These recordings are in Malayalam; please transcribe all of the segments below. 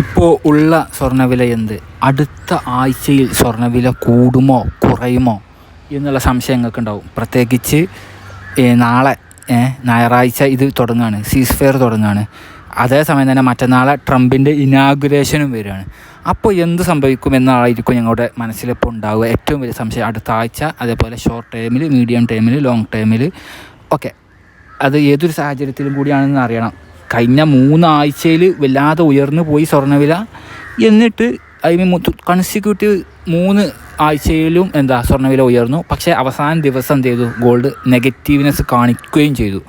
ഇപ്പോൾ ഉള്ള സ്വർണവില എന്ത്? അടുത്ത ആഴ്ചയിൽ സ്വർണവില കൂടുമോ കുറയുമോ എന്നുള്ള സംശയം ഉണ്ടാവും പ്രത്യേകിച്ച് നാളെ ഞായറാഴ്ച ഇത് തുടങ്ങുകയാണ് സീസ് ഫെയർ തുടങ്ങുകയാണ് അതേസമയം തന്നെ മറ്റന്നാളെ ട്രംപിന്റെ ഇനാഗുറേഷനും വരികയാണ്. അപ്പോൾ എന്ത് സംഭവിക്കും എന്നായിരിക്കും ഞങ്ങളുടെ മനസ്സിലിപ്പോൾ ഉണ്ടാവുക. ഏറ്റവും വലിയ സംശയം അടുത്ത ആഴ്ച അതേപോലെ ഷോർട്ട് ടൈമിൽ മീഡിയം ടൈമിൽ ലോങ് ടൈമിൽ ഓക്കെ അത് ഏതൊരു സാഹചര്യത്തിലും കൂടിയാണെന്ന് അറിയണം. കഴിഞ്ഞ മൂന്നാഴ്ചയിൽ വല്ലാതെ ഉയർന്നു പോയി സ്വർണവില. എന്നിട്ട് ഐ മീൻ കൺസിക്യൂട്ടീവ് മൂന്ന് ആഴ്ചയിലും എന്താ സ്വർണവില ഉയർന്നു. പക്ഷേ അവസാന ദിവസം എന്ത് ചെയ്തു? ഗോൾഡ് നെഗറ്റീവ്നെസ് കാണിക്കുകയും ചെയ്തു.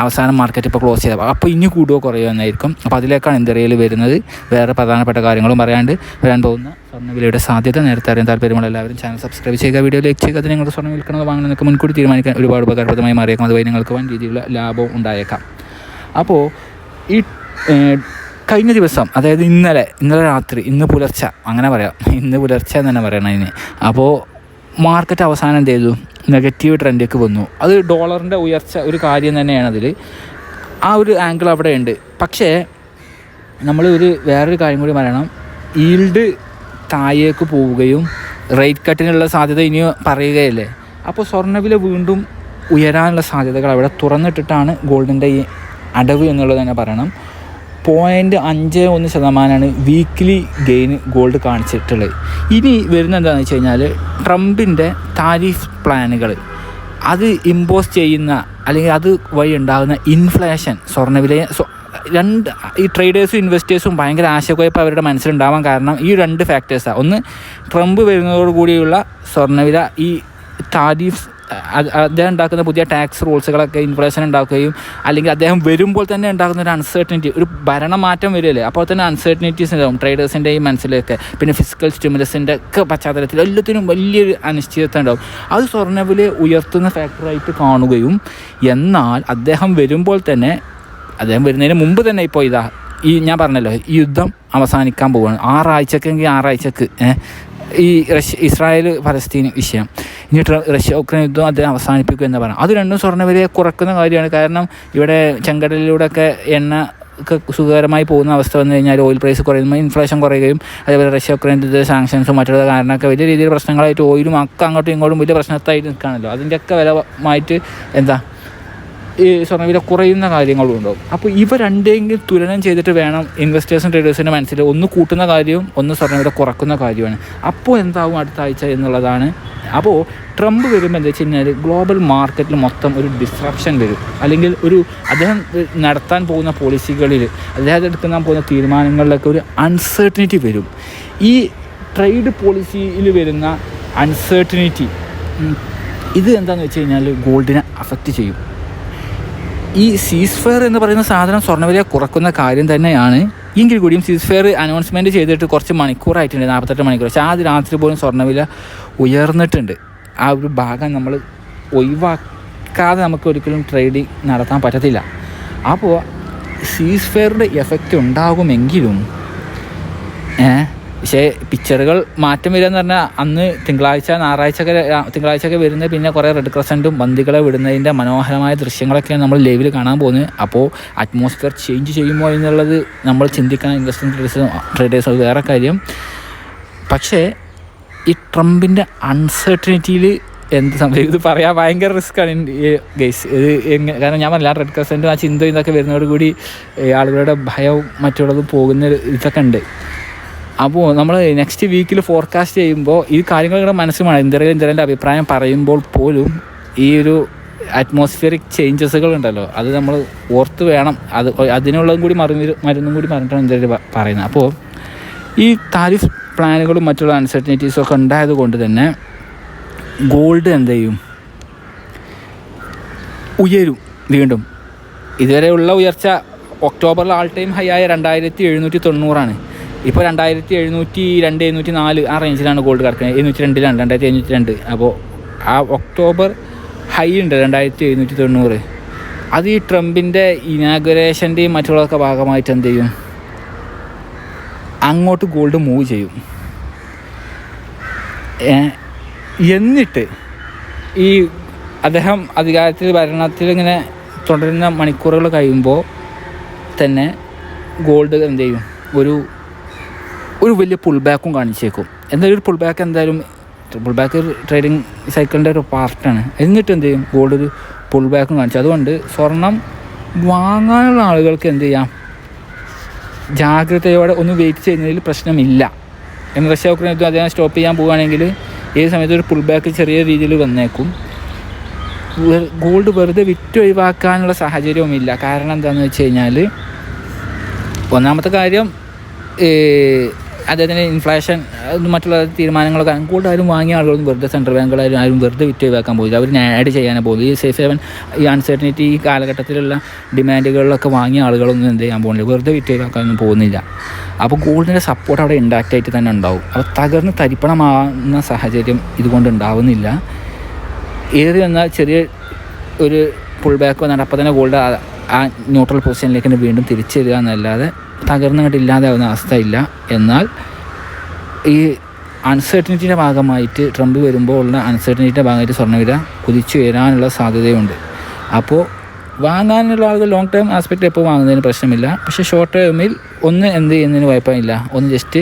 അവസാനം മാർക്കറ്റ് ഇപ്പോൾ ക്ലോസ് ചെയ്ത അപ്പോൾ ഇനി കൂടുകയോ കുറയോ എന്നായിരിക്കും. അപ്പോൾ അതിലേക്കാണ് ഇന്ത്യയിൽ വരുന്നത്? വേറെ പ്രധാനപ്പെട്ട കാര്യങ്ങളും പറയാണ്ട് വരാൻ പോകുന്ന സ്വർണവിലയുടെ സാധ്യത നേരത്തെ അറിയാൻ താല്പര്യമുള്ള എല്ലാവരും ചാനൽ സബ്സ്ക്രൈബ് ചെയ്യുക. വീഡിയോ ലൈക്ക് ചെയ്യുക. അത് നിങ്ങളുടെ സ്വർണം വിൽക്കണമെന്ന് വാങ്ങണമെന്നൊക്കെ മുൻകൂട്ടി തീരുമാനിക്കാൻ ഒരുപാട് ഉപകാരപ്രദമായി മാറിയേക്കാം. അതുവഴി നിങ്ങൾക്ക് വൻ രീതിയിലുള്ള ലാഭം ഉണ്ടായേക്കാം. അപ്പോൾ ഈ കഴിഞ്ഞ ദിവസം അതായത് ഇന്നലെ ഇന്നലെ രാത്രി ഇന്ന് പുലർച്ച അങ്ങനെ പറയാം. ഇന്ന് പുലർച്ച എന്ന് തന്നെ പറയണം അതിന്. അപ്പോൾ മാർക്കറ്റ് അവസാനം എന്ത് ചെയ്തു? നെഗറ്റീവ് ട്രെൻഡിലേക്ക് വന്നു. അത് ഡോളറിന്റെ ഉയർച്ച ഒരു കാര്യം തന്നെയാണ് അതിൽ ആ ഒരു ആംഗിൾ അവിടെ ഉണ്ട്. പക്ഷേ നമ്മൾ ഒരു വേറൊരു കാര്യം കൂടി പറയണം. ഈൽഡ് താഴേക്ക് പോവുകയും റേറ്റ് കട്ടിനുള്ള സാധ്യത ഇനി പറയുകയല്ലേ? അപ്പോൾ സ്വർണവില വീണ്ടും ഉയരാനുള്ള സാധ്യതകൾ അവിടെ തുറന്നിട്ടിട്ടാണ് ഗോൾഡിന്റെ ഈ അടവ് എന്നുള്ളത് തന്നെ പറയണം. പോയിന്റ് അഞ്ച് ഒന്ന് ശതമാനമാണ് വീക്ക്ലി ഗെയിൻ ഗോൾഡ് കാണിച്ചിട്ടുള്ളത്. ഇനി വരുന്ന എന്താണെന്ന് വെച്ച് കഴിഞ്ഞാൽ ട്രംപിന്റെ താരിഫ് പ്ലാനുകൾ അത് ഇമ്പോസ് ചെയ്യുന്ന അല്ലെങ്കിൽ അത് വഴി ഉണ്ടാകുന്ന ഇൻഫ്ലേഷൻ സ്വർണവിലയെ രണ്ട് ഈ ട്രേഡേഴ്സും ഇൻവെസ്റ്റേഴ്സും ഭയങ്കര ആശയക്കുഴപ്പം അവരുടെ മനസ്സിലുണ്ടാവാൻ കാരണം ഈ രണ്ട് ഫാക്ടേഴ്സാണ് ഒന്ന് ട്രംപ് വരുന്നതോടുകൂടിയുള്ള സ്വർണവില ഈ താരിഫ് അദ്ദേഹം ഉണ്ടാക്കുന്ന പുതിയ ടാക്സ് റൂൾസുകളൊക്കെ ഇൻഫ്ലേഷൻ ഉണ്ടാക്കുകയും അല്ലെങ്കിൽ അദ്ദേഹം വരുമ്പോൾ തന്നെ ഉണ്ടാകുന്ന ഒരു അൺസർട്ടനിറ്റി ഒരു ഭരണമാറ്റം വരികയല്ലേ? അപ്പോൾ തന്നെ അൺസർട്ടനിറ്റീസ് ഉണ്ടാവും ട്രേഡേഴ്സിന്റെയും മനസ്സിലൊക്കെ. പിന്നെ ഫിസിക്കൽ സ്റ്റിമുലസിന്റെ ഒക്കെ പശ്ചാത്തലത്തിൽ എല്ലാത്തിനും വലിയൊരു അനിശ്ചിതത്വം ഉണ്ടാവും. അത് സ്വർണവില ഉയർത്തുന്ന ഫാക്ടറായിട്ട് കാണുകയും എന്നാൽ അദ്ദേഹം വരുമ്പോൾ തന്നെ അദ്ദേഹം വരുന്നതിന് മുമ്പ് തന്നെ ഇപ്പോൾ ഇതാ ഈ ഞാൻ പറഞ്ഞല്ലോ ഈ യുദ്ധം അവസാനിക്കാൻ പോവുകയാണ്. ആറാഴ്ചക്കെങ്കിൽ ആറാഴ്ചക്ക് ഈ റഷ്യ ഇസ്രായേൽ പലസ്തീൻ വിഷയം. ഇനി റഷ്യ ഉക്രൈൻ യുദ്ധം അദ്ദേഹം അവസാനിപ്പിക്കും എന്ന് പറയാം അത് രണ്ടും സ്വർണവിലയെ കുറക്കുന്ന കാര്യമാണ്. കാരണം ഇവിടെ ചെങ്കടലിലൂടെയൊക്കെ എണ്ണ സുഖകരമായി പോകുന്ന അവസ്ഥ വന്നു കഴിഞ്ഞാൽ ഓയിൽ പ്രൈസ് കുറയുമ്പോൾ ഇൻഫ്ലേഷൻ കുറയുകയും അതേപോലെ റഷ്യ ഉക്രൈൻ യുദ്ധ സാങ്ഷൻസും മറ്റുള്ള കാരണമൊക്കെ വലിയ രീതിയിൽ പ്രശ്നങ്ങളായിട്ട് ഓയിലും ഒക്കെ അങ്ങോട്ടും ഇങ്ങോട്ടും വലിയ പ്രശ്നത്തായിട്ട് നിൽക്കുകയാണല്ലോ. അതിന്റെയൊക്കെ വിലമായിട്ട് എന്താ ഈ സ്വർണവില കുറയുന്ന കാര്യങ്ങളും ഉണ്ടാവും. അപ്പോൾ ഇവ രണ്ടെങ്കിലും തുലനം ചെയ്തിട്ട് വേണം ഇൻവെസ്റ്റേഴ്സും ട്രേഡേഴ്സിന്റെ മനസ്സിൽ ഒന്ന് കൂട്ടുന്ന കാര്യവും ഒന്ന് സ്വർണവില കുറക്കുന്ന കാര്യമാണ് അപ്പോൾ എന്താവും അടുത്ത ആഴ്ച എന്നുള്ളതാണ്. അപ്പോൾ ട്രംപ് വരുമ്പോൾ എന്താ വെച്ച് കഴിഞ്ഞാൽ ഗ്ലോബൽ മാർക്കറ്റിൽ മൊത്തം ഒരു ഡിസ്ട്രപ്ഷൻ വരും. അല്ലെങ്കിൽ ഒരു അദ്ദേഹം നടത്താൻ പോകുന്ന പോളിസികളിൽ അദ്ദേഹം എടുക്കുന്ന പോകുന്ന തീരുമാനങ്ങളിലൊക്കെ ഒരു അൺസർട്ടനിറ്റി വരും. ഈ ട്രേഡ് പോളിസിയിൽ വരുന്ന അൺസർട്ടനിറ്റി ഇത് എന്താണെന്ന് വെച്ച് കഴിഞ്ഞാൽ ഗോൾഡിനെ അഫക്റ്റ് ചെയ്യും. ഈ സീസ് ഫെയർ എന്ന് പറയുന്ന സാധനം സ്വർണവില കുറക്കുന്ന കാര്യം തന്നെയാണ്. എങ്കിൽ കൂടിയും സീസ് ഫെയർ ചെയ്തിട്ട് കുറച്ച് മണിക്കൂറായിട്ടുണ്ട് നാൽപ്പത്തെട്ട് മണിക്കൂർ. പക്ഷേ ആ രാത്രി പോലും സ്വർണവില ഉയർന്നിട്ടുണ്ട്. ആ ഒരു ഭാഗം നമ്മൾ ഒഴിവാക്കാതെ നമുക്ക് ഒരിക്കലും ട്രേഡിങ് നടത്താൻ പറ്റത്തില്ല. അപ്പോൾ സീസ് ഫെയറിന്റെ എഫക്റ്റ് ഉണ്ടാകുമെങ്കിലും ഏഹ് പക്ഷേ പിക്ചറുകൾ മാറ്റം വരിക എന്ന് പറഞ്ഞാൽ അന്ന് തിങ്കളാഴ്ച ഞായറാഴ്ച ഒക്കെ തിങ്കളാഴ്ച ഒക്കെ വരുന്നത് പിന്നെ കുറേ റെഡ് ക്രസന്റും ബന്ദികളെ വിടുന്നതിന്റെ മനോഹരമായ ദൃശ്യങ്ങളൊക്കെയാണ് നമ്മൾ ലൈവിൽ കാണാൻ പോകുന്നത്. അപ്പോൾ അറ്റ്മോസ്ഫിയർ ചേഞ്ച് ചെയ്യുമോ എന്നുള്ളത് നമ്മൾ ചിന്തിക്കണം. ഇൻവെസ്റ്റ്മെന്റ് ട്രേഡേഴ്സ് ട്രേഡേഴ്സ് വേറെ കാര്യം. പക്ഷേ ഈ ട്രംപിന്റെ അൺസർട്ടനിറ്റിയിൽ എന്ത് സംഭവം ഇത് പറയാൻ ഭയങ്കര റിസ്ക്കാണ് ഗെയ്സ് ഇത് എങ്ങനെ കാരണം ഞാൻ പറഞ്ഞില്ല റെഡ് ക്രസന്റും ആ ചിന്തയും ഇതൊക്കെ വരുന്നതോടുകൂടി ആളുകളുടെ ഭയവും മറ്റുള്ളതും പോകുന്ന ഇതൊക്കെ ഉണ്ട്. അപ്പോൾ നമ്മൾ നെക്സ്റ്റ് വീക്കിൽ ഫോർകാസ്റ്റ് ചെയ്യുമ്പോൾ ഈ കാര്യങ്ങളുടെ മനസ്സിലാണ് ഇന്ദിരയിൽ ഇന്ദിരന്റെ അഭിപ്രായം പറയുമ്പോൾ പോലും ഈ ഒരു അറ്റ്മോസ്ഫിയറിക് ചേഞ്ചസുകൾ ഉണ്ടല്ലോ. അത് നമ്മൾ ഓർത്ത് വേണം. അത് അതിനുള്ളതും കൂടി മരുന്ന് മരുന്നും കൂടി പറഞ്ഞിട്ടാണ് ഇന്ത്യയിൽ പറയുന്നത്. അപ്പോൾ ഈ താരിഫ് പ്ലാനുകളും മറ്റുള്ള അൺസർട്ടനിറ്റീസും ഒക്കെ ഉണ്ടായത് കൊണ്ട് തന്നെ ഗോൾഡ് എന്ത് ചെയ്യും? ഉയരും വീണ്ടും. ഇതുവരെയുള്ള ഉയർച്ച ഒക്ടോബറിൽ ആൾ ടൈം ഹൈ ആയ രണ്ടായിരത്തി എഴുന്നൂറ്റി തൊണ്ണൂറാണ്. ഇപ്പോൾ രണ്ടായിരത്തി എഴുന്നൂറ്റി രണ്ട് എഴുന്നൂറ്റി നാല് ആ റേഞ്ചിലാണ് ഗോൾഡ് കിടക്കുന്നത്. എഴുന്നൂറ്റി രണ്ടിലാണ് രണ്ടായിരത്തി എഴുന്നൂറ്റി രണ്ട്. അപ്പോൾ ആ ഒക്ടോബർ ഹൈ ഉണ്ട് രണ്ടായിരത്തി എഴുന്നൂറ്റി തൊണ്ണൂറ്. അത് ഈ ട്രംപിന്റെ ഇനാഗുറേഷന്റെയും മറ്റുള്ളതൊക്കെ ഭാഗമായിട്ട് എന്ത് ചെയ്യും? അങ്ങോട്ട് ഗോൾഡ് മൂവ് ചെയ്യും. എന്നിട്ട് ഈ അദ്ദേഹം അധികാരത്തിൽ ഭരണത്തിൽ ഇങ്ങനെ തുടരുന്ന മണിക്കൂറുകൾ കഴിയുമ്പോൾ തന്നെ ഗോൾഡ് എന്ത് ചെയ്യും? ഒരു ഒരു വലിയ പുൾ ബാക്കും കാണിച്ചേക്കും. എന്തായാലും ഒരു പുൾ ബാക്ക് എന്തായാലും പുൾ ബാക്ക് ട്രേഡിങ് സൈക്കിളിന്റെ ഒരു പാർട്ടാണ് എന്നിട്ട് എന്ത് ചെയ്യും? ഗോൾഡ് ഒരു പുൾ ബാക്കും കാണിച്ചു. അതുകൊണ്ട് സ്വർണം വാങ്ങാനുള്ള ആളുകൾക്ക് എന്ത് ചെയ്യാം? ജാഗ്രതയോടെ ഒന്ന് വെയിറ്റ് ചെയ്യുന്നതിൽ പ്രശ്നമില്ല. എന്ന് റഷ്യ യുക്രൈൻ അദ്ദേഹം സ്റ്റോപ്പ് ചെയ്യാൻ പോവുകയാണെങ്കിൽ ഏത് സമയത്ത് ഒരു പുൾ ബാക്ക് ചെറിയ രീതിയിൽ വന്നേക്കും. ഗോൾഡ് വെറുതെ വിറ്റ് ഒഴിവാക്കാനുള്ള സാഹചര്യവുമില്ല. കാരണം എന്താണെന്ന് വെച്ച് കഴിഞ്ഞാൽ ഒന്നാമത്തെ കാര്യം അദ്ദേഹത്തിന്റെ ഇൻഫ്ലേഷൻ മറ്റുള്ള തീരുമാനങ്ങളൊക്കെ കൂടുതലും വാങ്ങിയ ആളുകളും വെറുതെ സെൻട്രൽ ബാങ്കുകളാരും ആരും വെറുതെ വിറ്റ് ഒഴിവാക്കാൻ പോയില്ല അവർ ആഡ് ചെയ്യാനാണ് പോകുന്നത് ഈ സേഫ് ഹെവൻ ഈ അൺസർട്ടനിറ്റി ഈ കാലഘട്ടത്തിലുള്ള ഡിമാൻഡുകളിലൊക്കെ വാങ്ങിയ ആളുകളൊന്നും എന്ത് ചെയ്യാൻ പോകുന്നില്ല. വെറുതെ വിറ്റ് ഒഴിവാക്കാനൊന്നും പോകുന്നില്ല. അപ്പോൾ ഗോൾഡിന്റെ സപ്പോർട്ട് അവിടെ ഇൻഡാക്റ്റായിട്ട് തന്നെ ഉണ്ടാവും. അപ്പോൾ തകർന്ന് തരിപ്പണമാകുന്ന സാഹചര്യം ഇതുകൊണ്ട് ഉണ്ടാവുന്നില്ല. ഏറി വന്നാൽ ചെറിയ ഒരു പുൾ ബാക്ക് വന്നിട്ട് അപ്പോൾ തന്നെ ഗോൾഡ് ആ- ന്യൂട്രൽ പൊസിഷനിലേക്ക് വീണ്ടും തിരിച്ചു വരിക എന്നല്ലാതെ തകർന്നിട്ട് ഇല്ലാതാവുന്ന അവസ്ഥയില്ല എന്നാൽ ഈ അൺസർട്ടനിറ്റിയുടെ ഭാഗമായിട്ട് ട്രംപ് വരുമ്പോൾ ഉള്ള അൺസർട്ടനിറ്റിയുടെ ഭാഗമായിട്ട് സ്വർണവില കുതിച്ചു വരാനുള്ള സാധ്യതയുണ്ട്. അപ്പോൾ വാങ്ങാനുള്ള ആളുകൾ ലോങ് ടേം ആസ്പെക്റ്റ് എപ്പോൾ വാങ്ങുന്നതിന് പ്രശ്നമില്ല. പക്ഷേ ഷോർട്ട് ടേമിൽ ഒന്ന് എന്ത് ചെയ്യുന്നതിന് കുഴപ്പമില്ല. ഒന്ന് ജസ്റ്റ്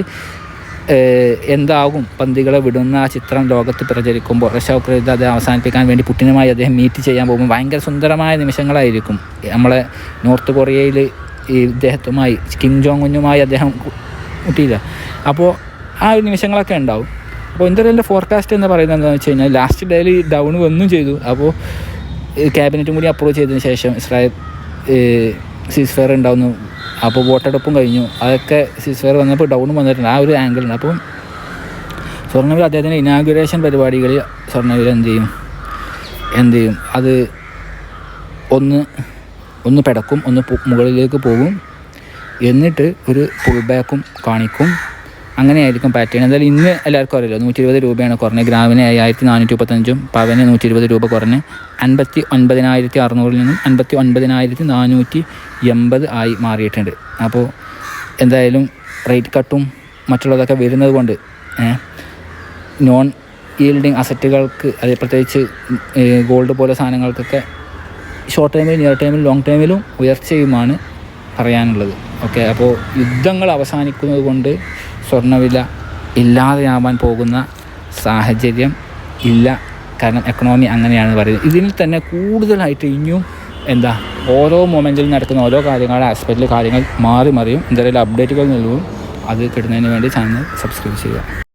എന്താകും? പന്തികളെ വിടുന്ന ആ ചിത്രം ലോകത്ത് പ്രചരിക്കുമ്പോൾ റഷ്യ അത് അവസാനിപ്പിക്കാൻ വേണ്ടി പുട്ടിനുമായി അദ്ദേഹം മീറ്റ് ചെയ്യാൻ പോകുമ്പോൾ ഭയങ്കര സുന്ദരമായ നിമിഷങ്ങളായിരിക്കും. നമ്മളെ നോർത്ത് കൊറിയയിൽ ഈ ഇദ്ദേഹത്തുമായി കിം ജോങ് ഉന്നുമായി അദ്ദേഹം കൂട്ടിയില്ല. അപ്പോൾ ആ ഒരു നിമിഷങ്ങളൊക്കെ ഉണ്ടാവും. അപ്പോൾ ഇന്ത്യയിലെ ഫോർകാസ്റ്റ് എന്ന് പറയുന്നത് എന്താണെന്ന് വെച്ച് കഴിഞ്ഞാൽ ലാസ്റ്റ് ഡേയിൽ ഡൗൺ വന്നും ചെയ്തു. അപ്പോൾ ക്യാബിനറ്റും കൂടി അപ്രൂവ് ചെയ്തതിന് ശേഷം ഇസ്രായേൽ സീസ് ഫെയർ ഉണ്ടാവുന്നു. അപ്പോൾ വോട്ടെടുപ്പും കഴിഞ്ഞു. അതൊക്കെ സീസ് ഫെയർ വന്നപ്പോൾ ഡൗൺ വന്നിട്ടുണ്ട്. ആ ഒരു ആംഗിളുണ്ട് അപ്പം സ്വർണവിൽ അദ്ദേഹത്തിന്റെ ഇനാഗുറേഷൻ പരിപാടികളിൽ സ്വർണവിൽ എന്ത് ചെയ്യും? എന്ത് ചെയ്യും? അത് ഒന്ന് ഒന്ന് പിടക്കും ഒന്ന് മുകളിലേക്ക് പോകും. എന്നിട്ട് ഒരു പുൾ ബാക്കും കാണിക്കും. അങ്ങനെയായിരിക്കും പാറ്റേൺ എന്തായാലും ഇന്ന് എല്ലാവർക്കും അറിയില്ല നൂറ്റി ഇരുപത് രൂപയാണ് കുറഞ്ഞത്. ഗ്രാമിന് അയ്യായിരത്തി നാനൂറ്റി മുപ്പത്തഞ്ചും പവന് നൂറ്റി ഇരുപത് രൂപ കുറഞ്ഞ് അൻപത്തി ഒൻപതിനായിരത്തി അറുന്നൂറിൽ നിന്നും അൻപത്തി ഒൻപതിനായിരത്തി നാനൂറ്റി എൺപത് ആയി മാറിയിട്ടുണ്ട്. അപ്പോൾ എന്തായാലും റേറ്റ് കട്ടും മറ്റുള്ളതൊക്കെ വരുന്നത് കൊണ്ട് നോൺ ഈൽഡിങ് അസറ്റുകൾക്ക് അത് പ്രത്യേകിച്ച് ഗോൾഡ് പോലെ സാധനങ്ങൾക്കൊക്കെ ഷോർട്ട് ടൈമിലും നിയർ ടൈമിലും ലോങ് ടൈമിലും ഉയർച്ചയുമാണ് പറയാനുള്ളത്. ഓക്കെ അപ്പോൾ യുദ്ധങ്ങൾ അവസാനിക്കുന്നത് കൊണ്ട് സ്വർണവില ഇല്ലാതെയാവാൻ പോകുന്ന സാഹചര്യം ഇല്ല. കാരണം എക്കണോമി അങ്ങനെയാണ് പറയുന്നത്. ഇതിൽ തന്നെ കൂടുതലായിട്ട് ഇനിയും എന്താ ഓരോ മൊമെന്റിൽ നടക്കുന്ന ഓരോ കാര്യങ്ങളുടെ ആസ്പെക്റ്റിൽ കാര്യങ്ങൾ മാറി മറിയും. എന്തെങ്കിലും അപ്ഡേറ്റുകൾ നൽകും. അത് കിട്ടുന്നതിന് വേണ്ടി ചാനൽ സബ്സ്ക്രൈബ് ചെയ്യുക.